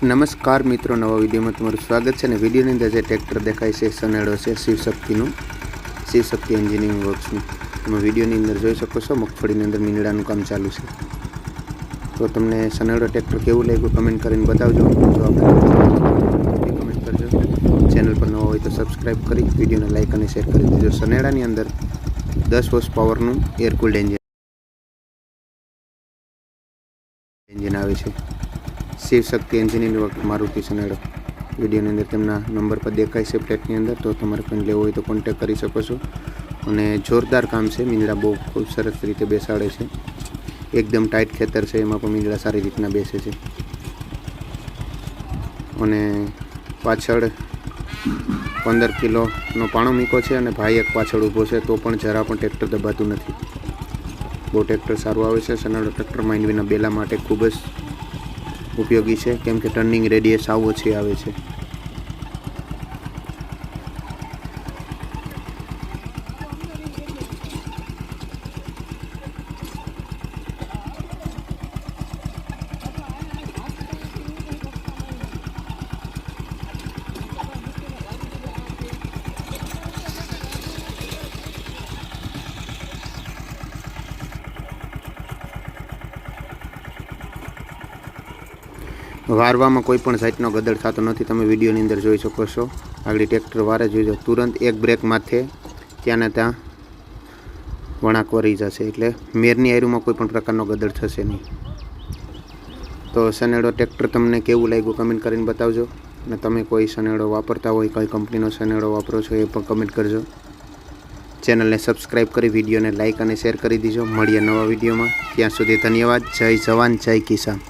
નમસ્કાર મિત્રો, નવા વિડીયોમાં તમારું સ્વાગત છે અને વિડીયોની અંદર જે ટ્રેક્ટર દેખાય છે સનેડો છે, શિવશક્તિનું, શિવશક્તિ એન્જિનિયરિંગ વર્ક્સનું. તમે વિડીયોની અંદર જોઈ શકો છો, મગફળીની અંદર મીંદડાનું કામ ચાલુ છે. તો તમને સનેડો ટ્રેક્ટર કેવું લાગ્યું કમેન્ટ કરીને બતાવજો. તો આપણે કમેન્ટ કરજો. ચેનલ પર નવા હોય તો સબસ્ક્રાઈબ કરી, વિડીયોને લાઇક અને શેર કરી દેજો. સનેડાની અંદર દસ હોર્સ પાવરનું એર કુલ્ડ એન્જિન એન્જિન આવે છે. શિવશક્તિ એન્જિનિયર મારુતિ સનેડો વિડીયોની અંદર તેમના નંબર પર દેખાય છે પ્લેટની અંદર, તો તમારે કંઈ લેવો હોય તો કોન્ટેક કરી શકો છો. અને જોરદાર કામ છે મીંદડા બહુ ખૂબ સરસ રીતે બેસાડે છે. એકદમ ટાઈટ ખેતર છે, એમાં પણ મીંદડા સારી રીતના બેસે છે. અને પાછળ પંદર કિલોનો પાણો મીકો છે અને ભાઈ એક પાછળ ઊભો છે, તો પણ જરા પણ ટ્રેક્ટર દબાતું નથી. બહુ ટ્રેક્ટર સારું આવે છે સનાડો ટ્રેક્ટર માંડવીના બેલા માટે ખૂબ જ ઉપયોગી છે કેમ કે ટર્નિંગ રેડિયસ આવો છે આવે છે. વારવામાં કોઈ પણ સાઇટનો ગદડ થતો નથી. તમે વિડીયોની અંદર જોઈ શકો છો. આગળ ટ્રેક્ટર વારે જોઈજો તુરંત એક બ્રેક માથે ત્યાં ને ત્યાં વણાક વરી જશે. એટલે મેરની આયરુમાં કોઈ પણ પ્રકારનો ગદડ થશે નહીં. તો સનેડો ટ્રેક્ટર તમને કેવું લાગ્યું કમેન્ટ કરીને બતાવજો. અને તમે કોઈ સનેડો વાપરતા હોય, કઈ કંપનીનો સનેડો વાપરો છો એ પણ કમેન્ટ કરજો. ચેનલને સબસ્ક્રાઈબ કરી, વિડીયોને લાઇક અને શેર કરી દીજો. મળીએ નવા વિડીયોમાં. ત્યાં સુધી ધન્યવાદ. જય જવાન, જય કિસાન.